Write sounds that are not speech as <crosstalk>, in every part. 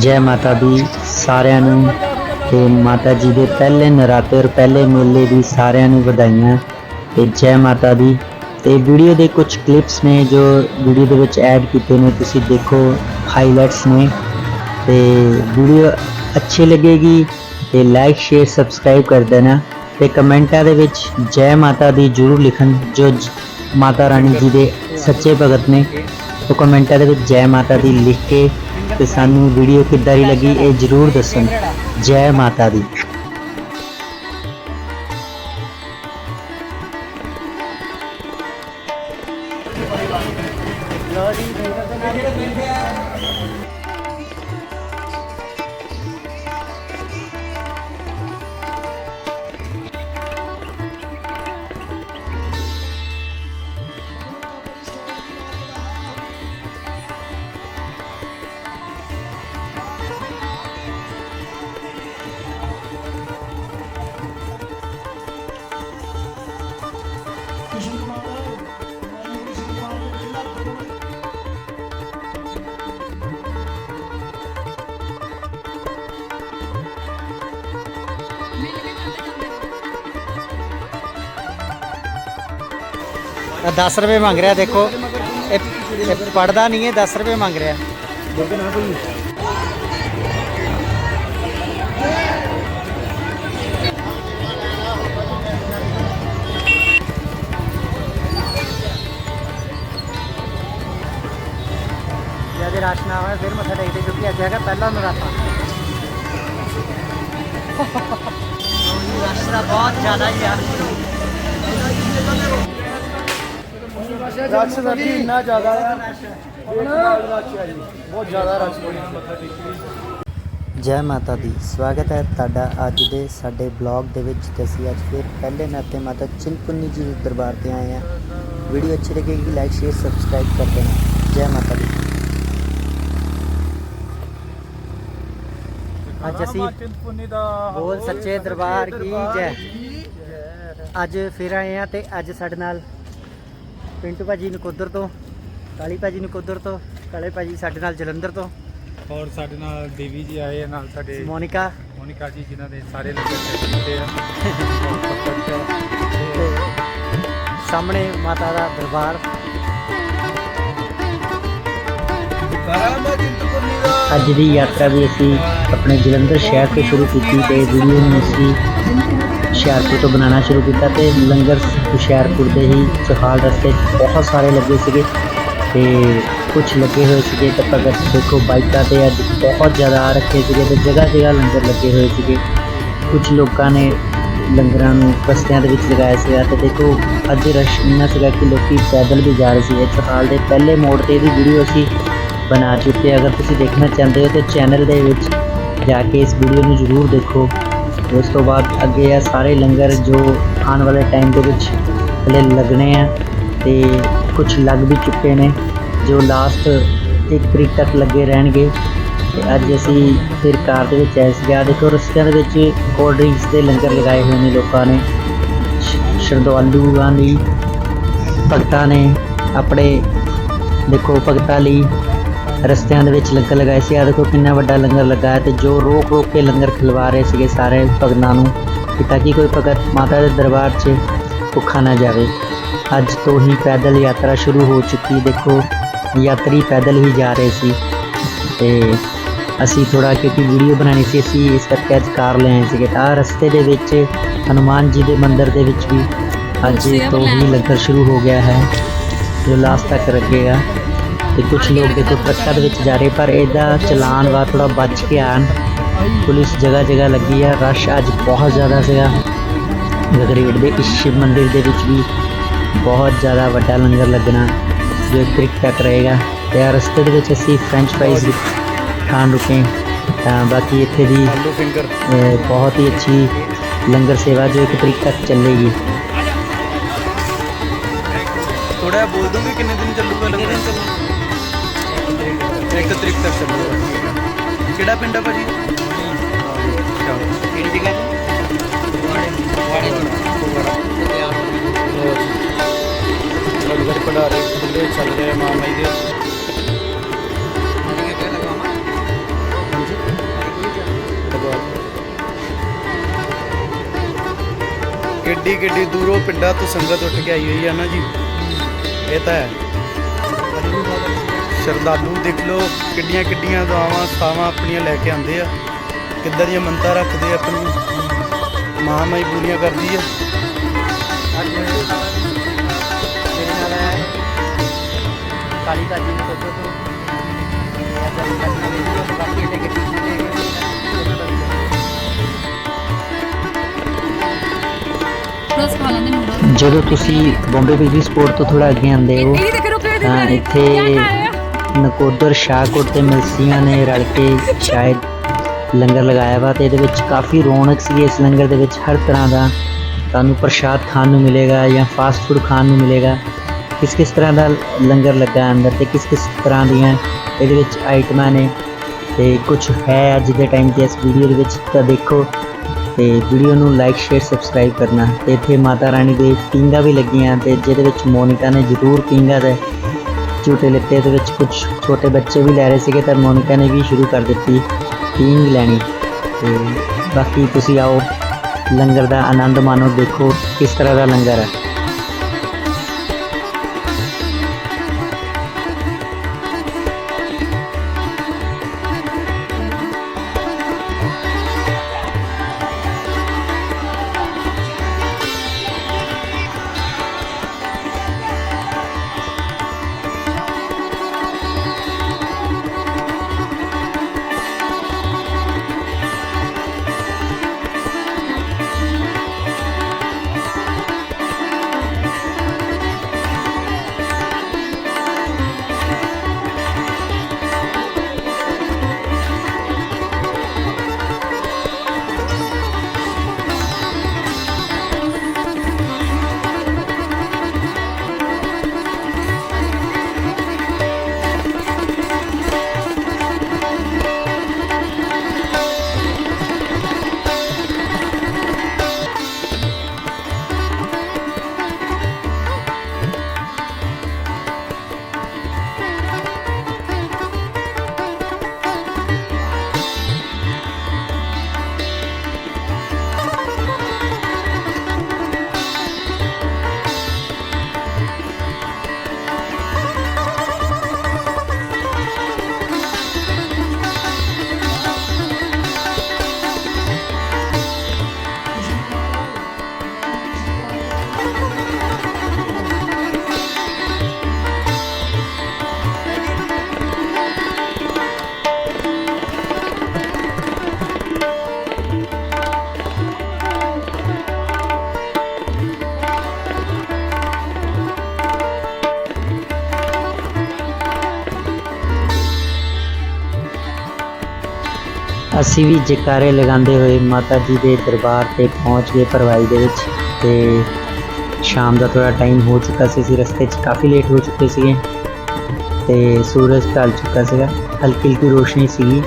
ਜੈ ਮਾਤਾ ਦੀ ਸਾਰਿਆਂ ਨੂੰ ਤੇ ਮਾਤਾ ਜੀ ਦੇ ਪਹਿਲੇ ਨਰਾਤੇ ਔਰ ਪਹਿਲੇ ਮੇਲੇ ਦੀ ਸਾਰਿਆਂ ਨੂੰ ਵਧਾਈਆਂ ਤੇ ਜੈ ਮਾਤਾ ਦੀ। ਤੇ ਵੀਡੀਓ ਦੇ ਕੁਝ ਕਲਿੱਪਸ ਨੇ ਜੋ ਵੀਡੀਓ ਦੇ ਵਿੱਚ ਐਡ ਕੀਤੇ ਨੇ, ਤੁਸੀਂ ਦੇਖੋ ਹਾਈਲਾਈਟਸ ਨੇ। ਤੇ ਵੀਡੀਓ ਅੱਛੀ ਲੱਗੇਗੀ ਤੇ ਲਾਈਕ ਸ਼ੇਅਰ ਸਬਸਕ੍ਰਾਈਬ ਕਰ ਦੇਣਾ ਤੇ ਕਮੈਂਟਾਂ ਦੇ ਵਿੱਚ ਜੈ ਮਾਤਾ ਦੀ ਜਰੂਰ ਲਿਖਣ ਜੋ ਮਾਤਾ ਰਾਣੀ ਜੀ ਦੇ ਸੱਚੇ ਭਗਤ ਨੇ। ਉਹ ਕਮੈਂਟਾਂ ਦੇ ਵਿੱਚ ਜੈ ਮਾਤਾ ਦੀ ਲਿਖ ਕੇ ਤੇ ਸਾਨੂੰ ਵੀਡੀਓ ਕਿੱਦਾਂ ਦੀ ਲੱਗੀ ਇਹ ਜਰੂਰ ਦੱਸਣ। ਜੈ ਮਾਤਾ ਦੀ। دس روپے منگ رہے دیکھو پڑھتا نہیں ہے، دس روپے منگ رہے راشن آپ لے جاتے اگر پہلے بہت یاد ਰਸ਼ ਦਾ ਵੀ ਇੰਨਾ ਜ਼ਿਆਦਾ ਰਸ਼ ਹੈ ਜੀ। ਬਹੁਤ ਜ਼ਿਆਦਾ ਰਸ਼ ਜੈ ਮਾਤਾ ਦੀ। ਸਵਾਗਤ ਹੈ ਤੁਹਾਡਾ ਅੱਜ ਦੇ ਸਾਡੇ ਬਲੌਗ ਦੇ ਵਿੱਚ। ਤੇ ਅਸੀਂ ਅੱਜ ਫਿਰ ਪਹਿਲੇ ਨਾਤੇ ਮਾਤਾ ਚਿੰਤਪੁਰਨੀ ਜੀ ਦੇ ਦਰਬਾਰ ਤੇ ਆਏ ਹਾਂ। ਵੀਡੀਓ ਅੱਛੀ ਲੱਗੇਗੀ ਲਾਈਕ ਸ਼ੇਅਰ ਸਬਸਕ੍ਰਾਈਬ ਕਰ ਦੇਣਾ। ਜੈ ਮਾਤਾ ਦੀ। ਅੱਜ ਅਸੀਂ ਚਿੰਤਪੁਰਨੀ ਦਾ ਬੋਲ ਸੱਚੇ ਦਰਬਾਰ ਕੀ ਜੈ। ਅੱਜ ਫਿਰ ਆਏ ਹਾਂ ਤੇ ਅੱਜ ਸਾਡੇ ਨਾਲ ਪਿੰਟੂ ਭਾਜੀ ਨਕੋਦਰ ਤੋਂ ਕਾਲੀ ਭਾਜੀ ਨਕੋਦਰ ਤੋਂ ਕਾਲੇ ਭਾਜੀ ਸਾਡੇ ਨਾਲ ਜਲੰਧਰ ਤੋਂ। ਔਰ ਸਾਡੇ ਨਾਲ ਦੇਵੀ ਜੀ ਆਏ ਆ ਨਾਲ ਸਾਡੇ ਮੋਨਿਕਾ। ਮੋਨਿਕਾ ਜੀ ਜਿਨ੍ਹਾਂ ਦੇ ਸਾਰੇ ਲੰਗਰ ਆ। ਤੇ ਸਾਹਮਣੇ ਮਾਤਾ ਦਾ ਦਰਬਾਰ। ਅੱਜ ਦੀ ਯਾਤਰਾ ਵੀ ਅਸੀਂ ਆਪਣੇ ਜਲੰਧਰ ਸ਼ਹਿਰ ਤੋਂ ਸ਼ੁਰੂ ਕੀਤੀ ਤੇ ਵੀਡੀਓ ਨੂੰ ਅਸੀਂ ਹੁਸ਼ਿਆਰਪੁਰ ਤੋਂ ਬਣਾਉਣਾ ਸ਼ੁਰੂ ਕੀਤਾ ਤੇ ਲੰਗਰ ਹੁਸ਼ਿਆਰਪੁਰ ਦੇ ਹੀ ਚਹਾਲ ਰਸਤੇ ਬਹੁਤ ਸਾਰੇ ਲੱਗੇ ਸੀਗੇ ਤੇ ਕੁਝ ਲੱਗੇ ਹੋਏ ਸੀਗੇ ਤੇ ਭਗਤ ਦੇਖੋ ਬਾਈਕਾਂ ਤੇ ਅੱਜ ਬਹੁਤ ਜ਼ਿਆਦਾ ਆ ਰੱਖੇ ਸੀਗੇ ਤੇ ਜਗ੍ਹਾ ਜਗ੍ਹਾ ਲੰਗਰ ਲੱਗੇ ਹੋਏ ਸੀਗੇ। ਕੁਝ ਲੋਕਾਂ ਨੇ ਲੰਗਰਾਂ ਨੂੰ ਰਸਤਿਆਂ ਦੇ ਵਿੱਚ ਲਗਾਇਆ ਸੀਗਾ ਤੇ ਦੇਖੋ ਅੱਜ ਰਸ਼ ਇੰਨਾ ਸੀਗਾ ਕਿ ਲੋਕੀ ਪੈਦਲ ਵੀ ਜਾ ਰਹੇ ਸੀਗੇ ਚਹਾਲ ਦੇ ਪਹਿਲੇ ਮੋੜ ਤੇ ਇਹਦੀ ਵੀਡੀਓ ਅਸੀਂ ਬਣਾ ਚੁੱਕੇ ਅਗਰ ਤੁਸੀਂ ਦੇਖਣਾ ਚਾਹੁੰਦੇ ਹੋ ਤੇ ਚੈਨਲ ਦੇ ਵਿੱਚ ਜਾ ਕੇ ਇਸ ਵੀਡੀਓ ਨੂੰ ਜ਼ਰੂਰ ਦੇਖੋ। ਉਸ ਤੋਂ ਬਾਅਦ ਅੱਗੇ ਆ ਸਾਰੇ ਲੰਗਰ ਜੋ ਆਉਣ ਵਾਲੇ ਟਾਈਮ ਦੇ ਵਿੱਚ ਹਲੇ ਲੱਗਣੇ ਆ ਤੇ ਕੁਝ ਲੱਗ ਵੀ ਚੁੱਕੇ ਨੇ, ਜੋ ਲਾਸਟ ਇੱਕ ਤਰੀਕ ਤੱਕ ਲੱਗੇ ਰਹਿਣਗੇ। ਤੇ ਅੱਜ ਅਸੀਂ ਫਿਰ ਕਾਰ ਦੇ ਵਿੱਚ ਆਏ ਸੀਗੇ। ਆਹ ਦੇਖੋ, ਰਸਤਿਆਂ ਦੇ ਵਿੱਚ ਕੋਲਡ ਡਰਿੰਕਸ ਦੇ ਲੰਗਰ ਲਗਾਏ ਹੋਏ ਨੇ ਲੋਕਾਂ ਨੇ। ਸ਼ਰਧਾਲੂਆਂ ਲਈ, ਭਗਤਾਂ ਨੇ ਆਪਣੇ, ਦੇਖੋ, ਭਗਤਾਂ ਲਈ ਰਸਤਿਆਂ ਦੇ ਵਿੱਚ ਲੰਗਰ ਲਗਾਏ ਸੀ। ਆ ਦੇਖੋ ਕਿੰਨਾ ਵੱਡਾ ਲੰਗਰ ਲੱਗਾ ਹੈ ਤੇ ਜੋ ਰੋਕ ਰੋਕ ਕੇ ਲੰਗਰ ਖਿਲਵਾ ਰਹੇ ਸੀਗੇ ਸਾਰੇ ਭਗਤਾਂ ਨੂੰ ਕਿ ਤਾਂ ਕਿ ਕੋਈ ਭਗਤ ਮਾਤਾ ਦੇ ਦਰਬਾਰ 'ਚ ਭੁੱਖਾ ਨਾ ਜਾਵੇ। ਅੱਜ ਤੋਂ ਹੀ ਪੈਦਲ ਯਾਤਰਾ ਸ਼ੁਰੂ ਹੋ ਚੁੱਕੀ ਦੇਖੋ ਯਾਤਰੀ ਪੈਦਲ ਹੀ ਜਾ ਰਹੇ ਸੀ। ਤੇ ਅਸੀਂ ਥੋੜਾ ਕਿਉਂਕਿ ਵੀਡੀਓ ਬਣਾਉਣੀ ਸੀ ਅਸੀਂ ਇਸ ਕਰਕੇ ਅੱਜ ਕਾਰ ਲੈ ਆਏ ਸੀਗੇ। ਤਾਂ ਆਹ ਰਸਤੇ ਦੇ ਵਿੱਚ ਹਨੂਮਾਨ ਜੀ ਦੇ ਮੰਦਿਰ ਦੇ ਵਿੱਚ ਵੀ ਅੱਜ ਤੋਂ ਹੀ ਲੰਗਰ ਸ਼ੁਰੂ ਹੋ ਗਿਆ ਹੈ ਜੋ ਲਾਸਟ ਤੱਕ ਲੱਗੇਗਾ ਤੇ ਕੁਝ ਲੋਕ ਦੇਖੋ ਟਰੱਕਾਂ ਦੇ ਵਿੱਚ ਜਾ ਰਹੇ ਪਰ ਇਹਦਾ ਚਲਾਨ ਵਾ ਥੋੜਾ ਬਚ ਕੇ ਆਣ ਪੁਲਿਸ ਜਗ੍ਹਾ ਜਗ੍ਹਾ ਲੱਗੀ ਆ। ਰਸ਼ ਅੱਜ ਬਹੁਤ ਜ਼ਿਆਦਾ ਸੀਗਾ। ਗਗਰੇਟ ਦੇ ਇਸ ਸ਼ਿਵ ਮੰਦਿਰ ਦੇ ਵਿੱਚ ਵੀ ਬਹੁਤ ਜ਼ਿਆਦਾ ਵੱਡਾ ਲੰਗਰ ਲੱਗਣਾ ਜੋ ਇੱਕ ਤਰੀਕ ਤੱਕ ਰਹੇਗਾ। ਤੇ ਆ ਰਸਤੇ ਦੇ ਵਿੱਚ ਅਸੀਂ ਫ੍ਰੈਂਚ ਫ੍ਰਾਈਜ਼ ਖਾਣ ਰੁਕੇ। ਤਾਂ ਬਾਕੀ ਇੱਥੇ ਦੀ ਆਲੂ ਫਿੰਗਰ ਅਹ, ਬਹੁਤ ਹੀ ਅੱਛੀ ਲੰਗਰ ਸੇਵਾ ਜੋ ਇੱਕ ਤਰੀਕ ਤੱਕ ਚੱਲੇਗੀ। ਥੋੜਾ ਬੋਲ ਦੂੰਗੀ ਕਿੰਨੇ ਦਿਨ ਚੱਲੂਗਾ ਲੰਗਰ? ਇੱਕ ਤਰੀਕ ਤੱਕ ਹੋ ਕਿਹੜਾ ਪਿੰਡ ਆ ਭਾਜੀ? ਕਿਹੜੀ ਲੰਗਰ ਪੜਾਰੇ ਖੁੱਲੇ ਚੱਲ ਦੇ। ਕਿੱਡੀ ਕਿੱਡੀ ਦੂਰੋਂ ਪਿੰਡਾਂ ਤੋਂ ਸੰਗਤ ਉੱਠ ਕੇ ਆਈ ਹੋਈ ਆ ਨਾ ਜੀ। ਇਹ ਤਾਂ ਹੈ। ਸ਼ਰਧਾਲੂ ਦੇਖ ਲਓ ਕਿੱਡੀਆਂ ਕਿੱਡੀਆਂ ਦੁਆਵਾਂ ਸਤਾਵਾਂ ਆਪਣੀਆਂ ਲੈ ਕੇ ਆਉਂਦੇ ਆ। ਕਿੱਦਾਂ ਦੀਆਂ ਮੰਨਤਾਂ ਰੱਖਦੇ ਆ ਆਪਣੀ। ਮਹਾਮਾਈ ਪੂਰੀਆਂ ਕਰਦੀ ਆ। ਕਾਲੀ ਕਾਜੀ ਨੂੰ ਦੱਸੋ ਤੋਂ ਬਾਕੀ ਜਦੋਂ ਤੁਸੀਂ ਬੰਬੇ ਬਿਜਲੀ ਸਪੋਰਟ ਤੋਂ ਥੋੜਾ ਅੱਗੇ ਆਉਂਦੇ ਹੋ ਤਾਂ ਇੱਥੇ ਨਕੋਦਰ, ਸ਼ਾਹਕੋਟ ਤੇ ਮਲਸੀਆਂ ਨੇ ਰਲ ਕੇ ਸ਼ਾਇਦ ਲੰਗਰ ਲਗਾਇਆ ਵਾ ਤੇ ਇਹਦੇ ਵਿੱਚ ਕਾਫੀ ਰੌਣਕ ਸੀ। ਇਸ ਲੰਗਰ ਦੇ ਵਿੱਚ ਹਰ ਤਰ੍ਹਾਂ ਦਾ ਤੁਹਾਨੂੰ ਪ੍ਰਸ਼ਾਦ ਖਾਣ ਨੂੰ ਮਿਲੇਗਾ ਜਾਂ ਫਾਸਟ ਫੂਡ ਖਾਣ ਨੂੰ ਮਿਲੇਗਾ। ਕਿਸ ਕਿਸ ਤਰ੍ਹਾਂ ਦਾ ਲੰਗਰ ਲੱਗਾ ਅੰਦਰ ਤੇ ਕਿਸ ਕਿਸ ਤਰ੍ਹਾਂ ਦੀਆਂ ਇਹਦੇ ਵਿੱਚ ਆਈਟਮਾਂ ਨੇ ਤੇ ਕੁਝ ਹੈ ਅੱਜ ਦੇ ਟਾਈਮ ਤੇ ਇਸ ਵੀਡੀਓ ਦੇ ਵਿੱਚ ਤਾਂ ਦੇਖੋ ਤੇ ਵੀਡੀਓ ਨੂੰ ਲਾਈਕ ਸ਼ੇਅਰ ਸਬਸਕ੍ਰਾਈਬ ਕਰਨਾ ਤੇ ਇੱਥੇ ਮਾਤਾ ਰਾਣੀ ਦੇ ਪੀਂਘਾਂ ਵੀ ਲੱਗੀਆਂ ਤੇ ਜਿਹਦੇ ਵਿੱਚ ਮੋਨਿਕਾ ਨੇ ਜ਼ਰੂਰ ਪੀਂਘਾਂ ਦੇ ਝੂਟੇ ਲਿੱਤੇ ਦੇ ਵਿੱਚ ਕੁਝ ਛੋਟੇ ਬੱਚੇ ਵੀ ਲੈ ਰਹੇ ਸੀਗੇ ਤਾਂ ਮੋਨਿਕਾ ਨੇ ਵੀ ਸ਼ੁਰੂ ਕਰ ਦਿੱਤੀ ਪੀਂਘ ਲੈਣੀ। ਤੇ ਬਾਕੀ ਤੁਸੀਂ ਆਓ, ਲੰਗਰ ਦਾ ਆਨੰਦ ਮਾਣੋ, ਦੇਖੋ ਕਿਸ ਤਰ੍ਹਾਂ ਦਾ ਲੰਗਰ ਹੈ। ਅਸੀਂ ਵੀ ਜੈਕਾਰੇ ਲਗਾਉਂਦੇ ਹੋਏ ਮਾਤਾ ਜੀ ਦੇ ਦਰਬਾਰ ਤੇ ਪਹੁੰਚ ਗਏ ਪਰਵਾਈ ਦੇ ਵਿੱਚ ਤੇ ਸ਼ਾਮ ਦਾ ਥੋੜਾ ਟਾਈਮ ਹੋ ਚੁੱਕਾ ਸੀ, ਅਸੀਂ ਰਸਤੇ 'ਚ ਕਾਫੀ ਲੇਟ ਹੋ ਚੁੱਕੇ ਸੀਗੇ ਤੇ ਸੂਰਜ ਢਲ ਚੁੱਕਾ ਸੀਗਾ, ਹਲਕੀ ਹਲਕੀ ਰੋਸ਼ਨੀ ਸੀਗੀ,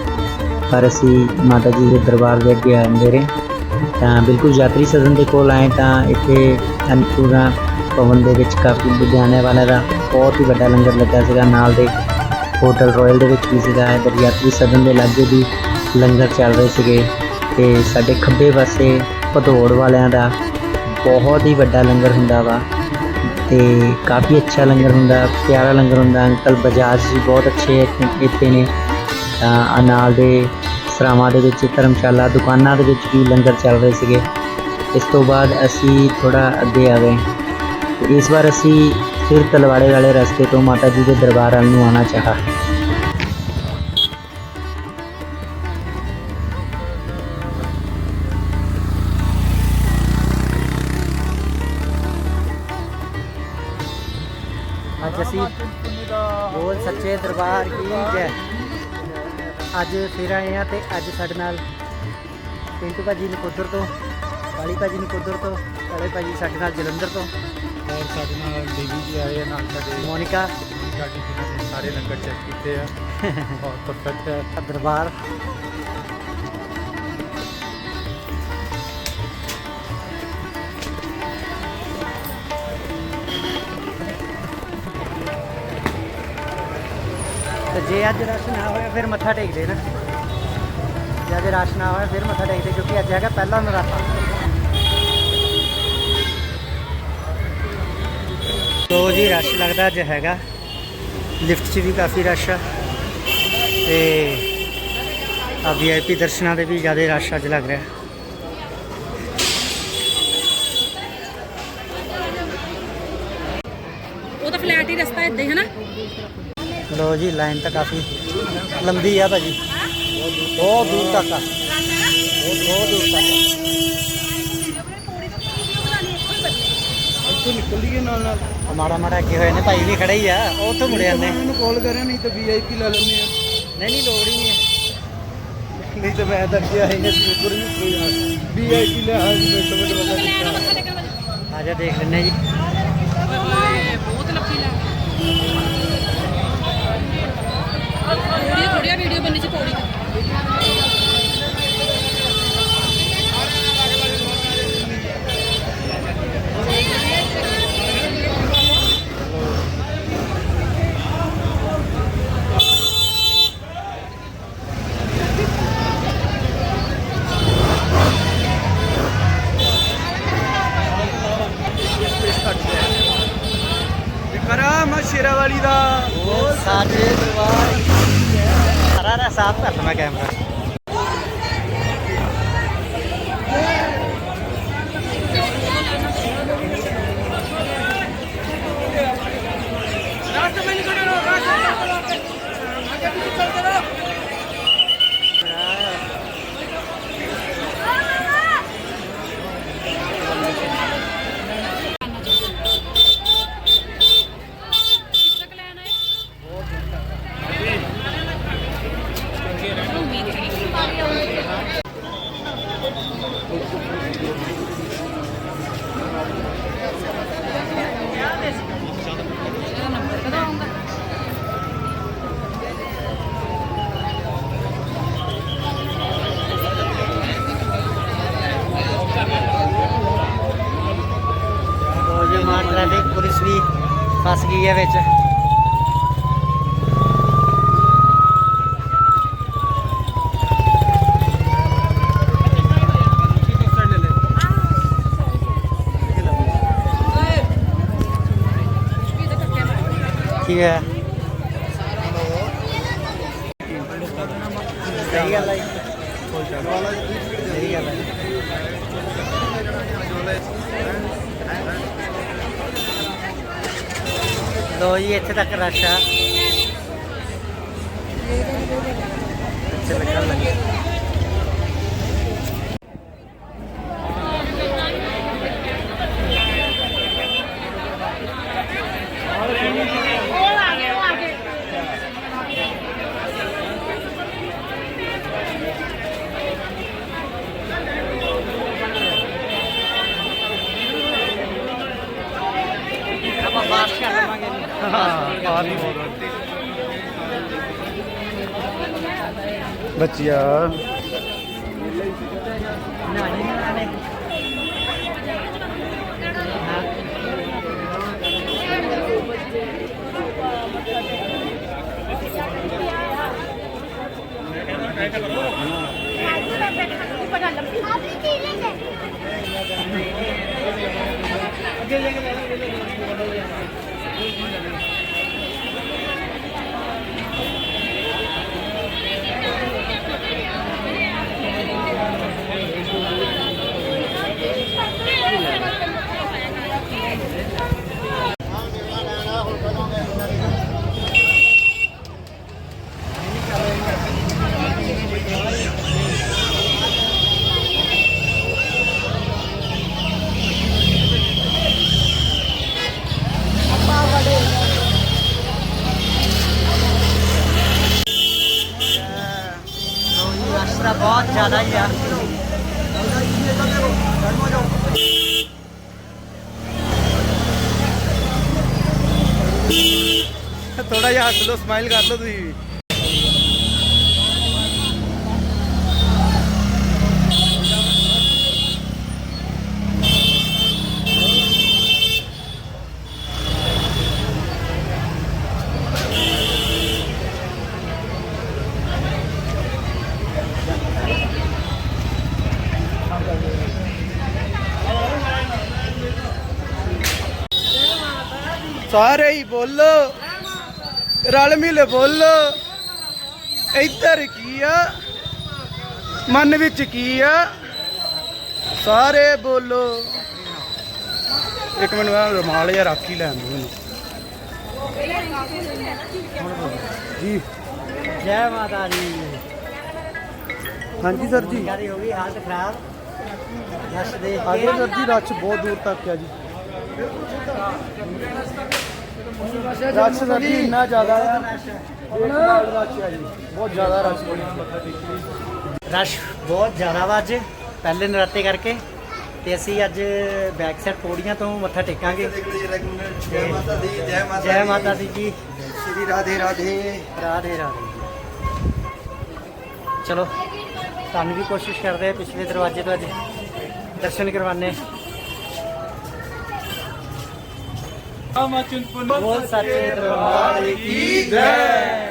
ਪਰ ਅਸੀਂ ਮਾਤਾ ਜੀ ਦੇ ਦਰਬਾਰ ਦੇ ਅੱਗੇ ਆਉਂਦੇ ਰਹੇ। ਤਾਂ ਬਿਲਕੁਲ ਯਾਤਰੀ ਸਦਨ ਦੇ ਕੋਲ ਆਏ ਤਾਂ ਇੱਥੇ ਅਨਪੂਰਾ ਭਵਨ ਦੇ ਵਿੱਚ ਕਾਫੀ ਲੁਧਿਆਣੇ ਵਾਲਾ ਦਾ ਬਹੁਤ ਹੀ ਵੱਡਾ ਲੰਗਰ ਲੱਗਾ ਸੀਗਾ, ਨਾਲ ਦੇ ਹੋਟਲ ਰਾਇਲ ਦੇ ਵਿੱਚ ਵੀ ਸੀਗਾ, ਇੱਧਰ ਯਾਤਰੀ ਸਦਨ ਦੇ ਲਾਗੇ ਵੀ ਲੰਗਰ ਚੱਲ ਰਹੇ ਸੀਗੇ ਤੇ ਸਾਡੇ ਖੱਬੇ ਪਾਸੇ ਭਦੌੜ ਵਾਲਿਆਂ ਦਾ ਬਹੁਤ ਹੀ ਵੱਡਾ ਲੰਗਰ ਹੁੰਦਾ ਵਾ ਤੇ ਕਾਫੀ ਅੱਛਾ ਲੰਗਰ ਹੁੰਦਾ, ਪਿਆਰਾ ਲੰਗਰ ਹੁੰਦਾ, ਅੰਕਲ ਬਜਾਜ ਜੀ ਬਹੁਤ ਅੱਛੇ ਇੱਥੇ- ਨੇ। ਤਾਂ ਨਾਲ ਦੇ, ਸਰਾਵਾਂ ਦੇ ਵਿੱਚ, ਧਰਮਸ਼ਾਲਾ, ਦੁਕਾਨਾਂ ਦੇ ਵਿੱਚ ਵੀ ਲੰਗਰ ਚੱਲ ਰਹੇ ਸੀਗੇ। ਇਸ ਤੋਂ ਬਾਅਦ ਅਸੀਂ ਥੋੜਾ ਅੱਗੇ ਆ ਗਏ। ਇਸ ਵਾਰ ਅਸੀਂ ਫਿਰ ਤਲਵਾੜੇ ਵਾਲੇ ਰਸਤੇ ਤੋਂ ਮਾਤਾ ਜੀ ਦੇ ਦਰਬਾਰ ਵੱਲ ਨੂੰ ਆਉਣਾ ਚਾਹਾ। ਫਿਰ ਆਏ ਆ ਤੇ ਅੱਜ ਸਾਡੇ ਨਾਲ ਪਿੰਟੂ ਭਾਜੀ ਨਕੋਦਰ ਤੋਂ ਕਾਲੀ ਭਾਜੀ ਨਕੋਦਰ ਤੋਂ ਕਾਲੇ ਭਾਜੀ ਸਾਡੇ ਨਾਲ ਜਲੰਧਰ ਤੋਂ। ਔਰ ਸਾਡੇ ਨਾਲ ਦੇਵੀ ਜੀ ਆਏ ਆ ਨਾਲ ਸਾਡੇ ਮੋਨਿਕਾ। ਸਾਡੀ ਜਿਨ੍ਹਾਂ ਨੇ ਸਾਰੇ ਲੰਗਰ ਚੈੱਕ ਕੀਤੇ ਆ <laughs> ਬਹੁਤ ਪਰਫੈਕਟ ਹੈ। ਦਰਬਾਰ। ਤੇ ਜੇ ਅੱਜ ਰਸ਼ ਨਾ ਹੋਇਆ ਫਿਰ ਮੱਥਾ ਟੇਕਦੇ ਨਾ। ਜੇ ਅੱਜ ਰਸ਼ ਨਾ ਹੋਇਆ ਫਿਰ ਮੱਥਾ ਟੇਕਦੇ ਕਿਉਂਕਿ ਅੱਜ ਹੈਗਾ ਪਹਿਲਾ ਨਰਾਤਾ। ਤੋ ਜੀ ਰਸ਼ ਲੱਗਦਾ ਅੱਜ ਹੈਗਾ। ਲਿਫਟ 'ਚ ਵੀ ਕਾਫੀ ਰਸ਼ ਆ। ਤੇ ਆ ਵੀਆਈਪੀ ਦਰਸ਼ਨਾਂ ਦੇ ਵੀ ਜ਼ਿਆਦਾ ਰਸ਼ ਅੱਜ ਲੱਗ ਰਿਹਾ। ਉਹ ਤਾਂ ਫਲੈਟ ਹੀ ਰਸਤਾ ਇਦਾਂ ਹੀ ਹੈ ਨਾ ਲੋ ਜੀ ਲਾਈਨ ਤਾਂ ਕਾਫੀ ਲੰਬੀ ਆ ਭਾਜੀ। ਬਹੁਤ ਦੂਰ ਤੱਕ ਆ। ਬਹੁਤ ਦੂਰ ਤੱਕ ਇੱਥੋਂ ਨਿਕਲੀਏ ਨਾਲ ਨਾਲ। ਆ ਮਾੜਾ ਮਾੜਾ ਅੱਗੇ ਹੋਏ ਨੇ ਭਾਈ ਵੀ ਖੜੇ ਹੀ ਆ ਉਹ ਉੱਥੋਂ ਮੁੜ ਜਾਂਦੇ। ਮੈਨੂੰ ਕਾਲ ਕਰਿਆ ਨਹੀਂ ਤਾਂ ਵੀਆਈਪੀ ਲੈ ਲੈਂਦੇ ਆ। ਨਹੀਂ ਨਹੀਂ ਲੋੜ ਹੀ ਨਹੀਂ ਹੈ ਨਹੀਂ ਤਾਂ ਮੈਂ ਤਾਂ ਕਿਹਾ ਹੈ ਕਿ ਸ਼ੁਕਰ ਵੀ ਕੋਈ ਆ। ਵੀਆਈਪੀ ਲੈ ਆ ਜੀ ਮੈਂ ਸਮਝ ਵਾਲੀ ਆ ਜਾ ਦੇਖ ਲੈਂਦੇ ਜੀ। ਬਹੁਤ ਲੱਕੀ ਲਾ ਥੋੜੀ ਵੀਡੀਓ ਬਣਨੀ ਚ ਪੌੜੀ ਕਰਾ ਮੈਂ ਸ਼ੇਰਾ ਵਾਲੀ ਦਾ ਉਹ ਸਾਜੇ ਦਰਬਾਰ ਸਾਰਾ ਦਾ ਸਾਫ਼ ਕਰ ਮੈਂ ਕੈਮਰਾ ਕਿੱਥੇ ਤੱਕ ਲੈਣ ਆਏ ਇਹਦਾ ਨੰਬਰ ਕਦੋਂ ਆਉਂਦਾ ਉਹ ਜੀ ਮਾਰ ਟ੍ਰੈਫਿਕ ਪੁਲਿਸ ਵੀ ਫਸ ਗਈ ਹੈ ਵਿੱਚ। ਮਾਰ ਹੈ। ਸਹੀ ਗੱਲ ਹੈ ਜੀ। ਸਹੀ ਗੱਲ ਹੈ ਲੋ ਜੀ, ਇੱਥੇ ਤੱਕ ਰਸ਼ ਆ। ਇੱਥੇ ਲੱਗਣ ਲੱਗੇ। ਬੱਚਿਆ ਰਸ਼ ਤਾਂ ਬਹੁਤ ਜ਼ਿਆਦਾ ਹੀ ਆ। ਥੋੜਾ ਜਿਹਾ ਹੱਸ ਲਓ ਸਮਾਈਲ ਕਰ ਲਓ ਤੁਸੀਂ ਸਾਰੇ ਹੀ ਬੋਲੋ। ਰਲ ਮਿਲ ਬੋਲੋ। ਇੱਧਰ ਕੀ ਆ? ਮਨ ਵਿੱਚ ਕੀ ਆ? ਸਾਰੇ ਬੋਲੋ। ਇੱਕ ਮਿੰਟ ਮੈਂ ਰੁਮਾਲ ਜਾਂ ਰਾਖੀ ਲੈਣ ਦੋ ਮੈਨੂੰ ਜੀ। ਜੈ ਮਾਤਾ ਦੀ। ਹਾਂਜੀ ਸਰ ਜੀ। ਹੋ ਗਈ ਹਾਲਤ ਖਰਾਬ। ਜਸ ਦੇ ਆਗੇ ਸਰ ਜੀ ਰੱਛ ਬਹੁਤ ਦੂਰ ਤੱਕ ਆ ਜੀ। ਰੱਛ ਸਰ ਜੀ ਇੰਨਾ ਜ਼ਿਆਦਾ ਆ? ਰੱਛ ਆ ਜੀ ਬਹੁਤ ਜ਼ਿਆਦਾ ਰੱਛ ਰਸ਼ ਬਹੁਤ ਜ਼ਿਆਦਾ ਵਾ ਅੱਜ। ਪਹਿਲੇ ਨਰਾਤੇ ਕਰਕੇ। ਤੇ ਅਸੀਂ ਅੱਜ ਬੈਕ ਸਾਈਡ ਪੌੜੀਆਂ ਤੋਂ ਮੱਥਾ ਟੇਕਾਂਗੇ। ਜੈ ਮਾਤਾ ਦੀ ਜੈ ਮਾਤਾ ਜੈ ਮਾਤਾ ਦੀ ਜੀ ਸ਼੍ਰੀ ਰਾਧੇ ਰਾਧੇ। ਰਾਧੇ ਰਾਧੇ। ਚਲੋ ਤੁਹਾਨੂੰ ਵੀ ਕੋਸ਼ਿਸ਼ ਕਰਦੇ ਆ ਪਿਛਲੇ ਦਰਵਾਜ਼ੇ ਤੋਂ ਅੱਜ ਦਰਸ਼ਨ ਕਰਵਾਣੇ రామచంద్రుడు సత్య ధర్మానికి జై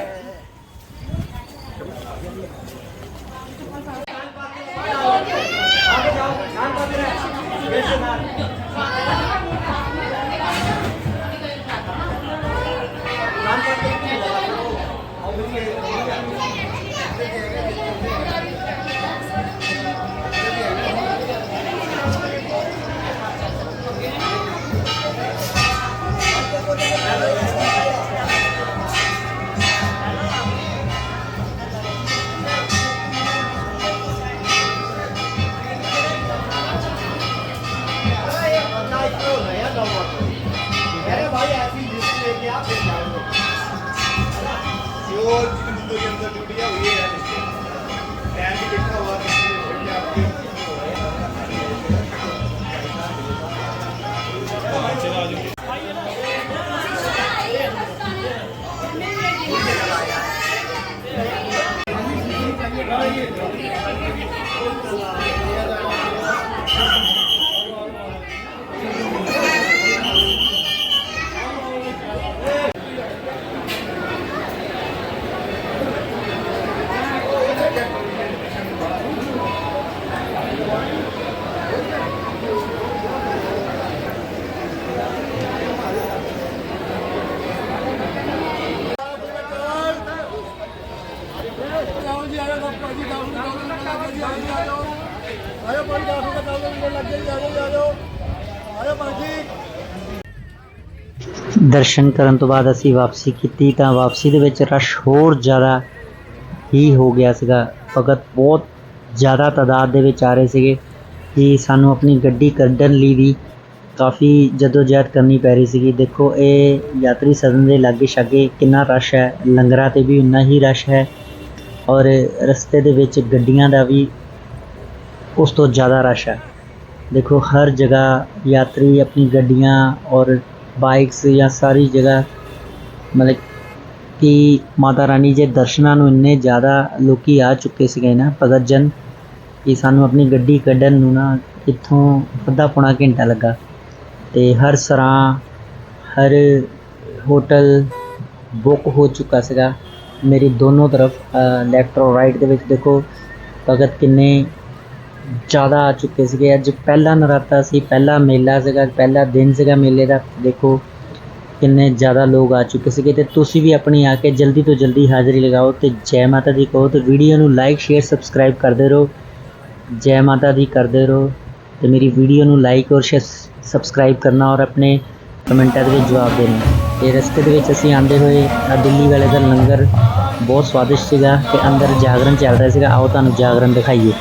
કેવો નયા નવો અરે ભાઈ આથી લિસ્ટ લેકે આપ જાઓ जो जिंदगी के अंदर जुड़ी है। ये है प्लान भी देखा हुआ ਦਰਸ਼ਨ ਕਰਨ ਤੋਂ ਬਾਅਦ ਅਸੀਂ ਵਾਪਸੀ ਕੀਤੀ ਤਾਂ ਵਾਪਸੀ ਦੇ ਵਿੱਚ ਰਸ਼ ਹੋਰ ਜ਼ਿਆਦਾ ਹੀ ਹੋ ਗਿਆ ਸੀਗਾ। ਭਗਤ ਬਹੁਤ ਜ਼ਿਆਦਾ ਤਾਦਾਦ ਦੇ ਵਿੱਚ ਆ ਰਹੇ ਸੀਗੇ ਕਿ ਸਾਨੂੰ ਆਪਣੀ ਗੱਡੀ ਕੱਢਣ ਲਈ ਵੀ ਕਾਫੀ ਜਦੋਜਹਿਦ ਕਰਨੀ ਪੈ ਰਹੀ ਸੀਗੀ। ਦੇਖੋ, ਇਹ ਯਾਤਰੀ ਸਦਨ ਦੇ ਲਾਗੇ ਛਾਗੇ ਕਿੰਨਾ ਰਸ਼ ਹੈ। ਲੰਗਰਾਂ ਤੇ ਵੀ ਉਨਾ ਹੀ ਰਸ਼ ਹੈ ਔਰ ਰਸਤੇ ਦੇ ਵਿੱਚ ਗੱਡੀਆਂ ਦਾ ਵੀ ਉਸ ਤੋਂ ਜ਼ਿਆਦਾ ਰਸ਼ ਹੈ। ਦੇਖੋ, ਹਰ ਜਗ੍ਹਾ ਯਾਤਰੀ ਆਪਣੀ ਗੱਡੀਆਂ ਔਰ ਬਾਈਕਸ ਜਾਂ ਸਾਰੀ ਜਗ੍ਹਾ ਮਤਲਬ ਕਿ ਮਾਤਾ ਰਾਣੀ ਦੇ ਦਰਸ਼ਨਾਂ ਨੂੰ ਇੰਨੇ ਜ਼ਿਆਦਾ ਲੋਕ ਆ ਚੁੱਕੇ ਸੀਗੇ ਨਾ ਭਗਤ ਜਨ ਕਿ ਸਾਨੂੰ ਆਪਣੀ ਗੱਡੀ ਕੱਢਣ ਨੂੰ ਨਾ ਇੱਥੋਂ ਅੱਧਾ ਪੌਣਾ ਘੰਟਾ ਲੱਗਾ। ਅਤੇ ਹਰ ਸਰਾਂ, ਹਰ ਹੋਟਲ ਬੁੱਕ ਹੋ ਚੁੱਕਾ ਸੀਗਾ। ਮੇਰੀ ਦੋਨੋਂ ਤਰਫ ਲੈਫਟ ਔਰ ਰਾਈਟ ਦੇ ਵਿੱਚ ਦੇਖੋ, ਭਗਤ ਕਿੰਨੇ ਜ਼ਿਆਦਾ ਆ ਚੁੱਕੇ ਸੀਗੇ। ਅੱਜ ਪਹਿਲਾ ਨਰਾਤਾ ਸੀ, ਪਹਿਲਾ ਮੇਲਾ ਸੀਗਾ, ਪਹਿਲਾ ਦਿਨ ਸੀਗਾ ਮੇਲੇ ਦਾ। ਦੇਖੋ ਕਿੰਨੇ ਜ਼ਿਆਦਾ ਲੋਕ ਆ ਚੁੱਕੇ ਸੀਗੇ ਤੇ ਤੁਸੀਂ ਵੀ ਆਪਣੀ ਆ ਕੇ ਜਲਦੀ ਤੋਂ ਜਲਦੀ ਹਾਜ਼ਰੀ ਲਗਾਓ ਤੇ ਜੈ ਮਾਤਾ ਦੀ ਕਹੋ ਤੇ ਵੀਡੀਓ ਨੂੰ ਲਾਈਕ ਸ਼ੇਅਰ ਸਬਸਕ੍ਰਾਈਬ ਕਰਦੇ ਰਹੋ। ਜੈ ਮਾਤਾ ਦੀ ਕਰਦੇ ਰਹੋ ਤੇ ਮੇਰੀ ਵੀਡੀਓ ਨੂੰ ਲਾਈਕ ਔਰ ਸ਼ੇਅਰ ਸਬਸਕ੍ਰਾਈਬ ਕਰਨਾ ਔਰ ਆਪਣੇ ਕਮੈਂਟਾਂ ਦੇ ਵਿੱਚ ਜਵਾਬ ਦੇਣਾ। ਤੇ ਰਸਤੇ ਦੇ ਵਿੱਚ ਅਸੀਂ ਆਂਦੇ ਹੋਏ ਆਹ ਦਿੱਲੀ ਵਾਲੇ ਦਾ ਲੰਗਰ ਬਹੁਤ ਸਵਾਦਿਸ਼ਟ ਸੀਗਾ ਤੇ ਅੰਦਰ ਜਾਗਰਣ ਚੱਲ ਰਿਹਾ ਸੀਗਾ। ਆਓ ਤੁਹਾਨੂੰ ਜਾਗਰਣ ਦਿਖਾਈਏ।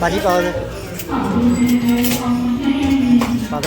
ਭਾਜੀ ਪਾਓ ਦੇ ਪਾ